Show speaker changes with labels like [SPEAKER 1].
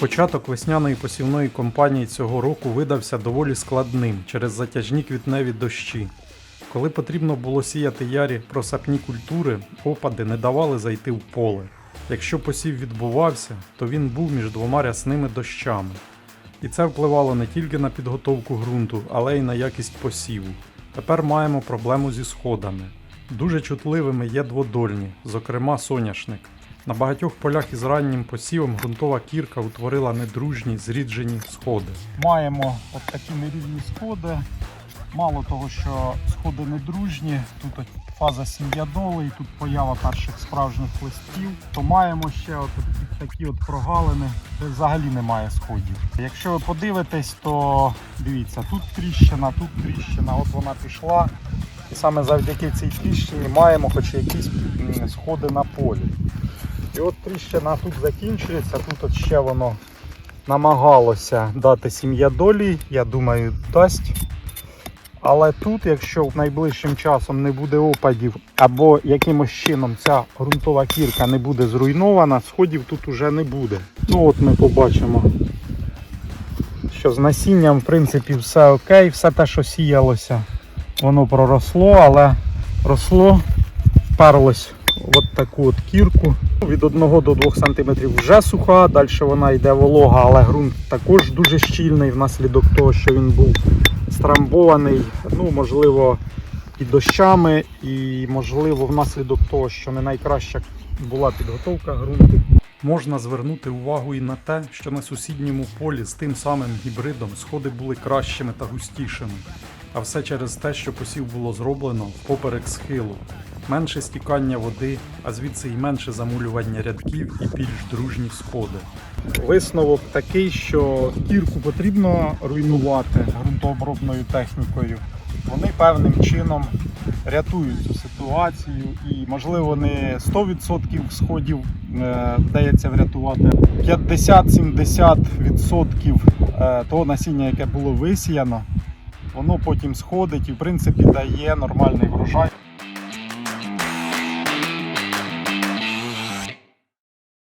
[SPEAKER 1] Початок весняної посівної кампанії цього року видався доволі складним через затяжні квітневі дощі. Коли потрібно було сіяти ярі просапні культури, опади не давали зайти в поле. Якщо посів відбувався, то він був між двома рясними дощами. І це впливало не тільки на підготовку ґрунту, але й на якість посіву. Тепер маємо проблему зі сходами. Дуже чутливими є дводольні, зокрема соняшник. На багатьох полях із раннім посівом ґрунтова кірка утворила недружні зріджені сходи.
[SPEAKER 2] Маємо от такі нерівні сходи. Мало того, що сходи недружні, тут фаза сім'ядоли, тут поява перших справжніх листів, то маємо ще от такі от прогалини, де взагалі немає сходів. Якщо ви подивитесь, то дивіться, тут тріщина, тут тріщина, от вона пішла. І саме завдяки цій тріщині маємо хоч якісь сходи на полі. І от тріщина тут закінчується, тут от ще воно намагалося дати сім'я долі, я думаю, дасть. Але тут, якщо найближчим часом не буде опадів, або якимось чином ця ґрунтова кірка не буде зруйнована, сходів тут уже не буде. Ну от ми побачимо, що з насінням в принципі все окей, все те, що сіялося, воно проросло, але росло, вперлось в от таку от кірку. Від 1 до 2 см вже суха, далі вона йде волога, але ґрунт також дуже щільний внаслідок того, що він був страмбований, ну, можливо, і дощами, і можливо внаслідок того, що не найкраща була підготовка ґрунту.
[SPEAKER 1] Можна звернути увагу і на те, що на сусідньому полі з тим самим гібридом сходи були кращими та густішими, а все через те, що посів було зроблено впоперек схилу, менше стікання води, а звідси й менше замулювання рядків і більш дружні сходи.
[SPEAKER 2] Висновок такий, що кірку потрібно руйнувати ґрунтообробною технікою. Вони певним чином рятують цю ситуацію і, можливо, не 100% сходів е, вдається врятувати. 50-70% е, того насіння, яке було висіяно, воно потім сходить і в принципі дає нормальний врожай.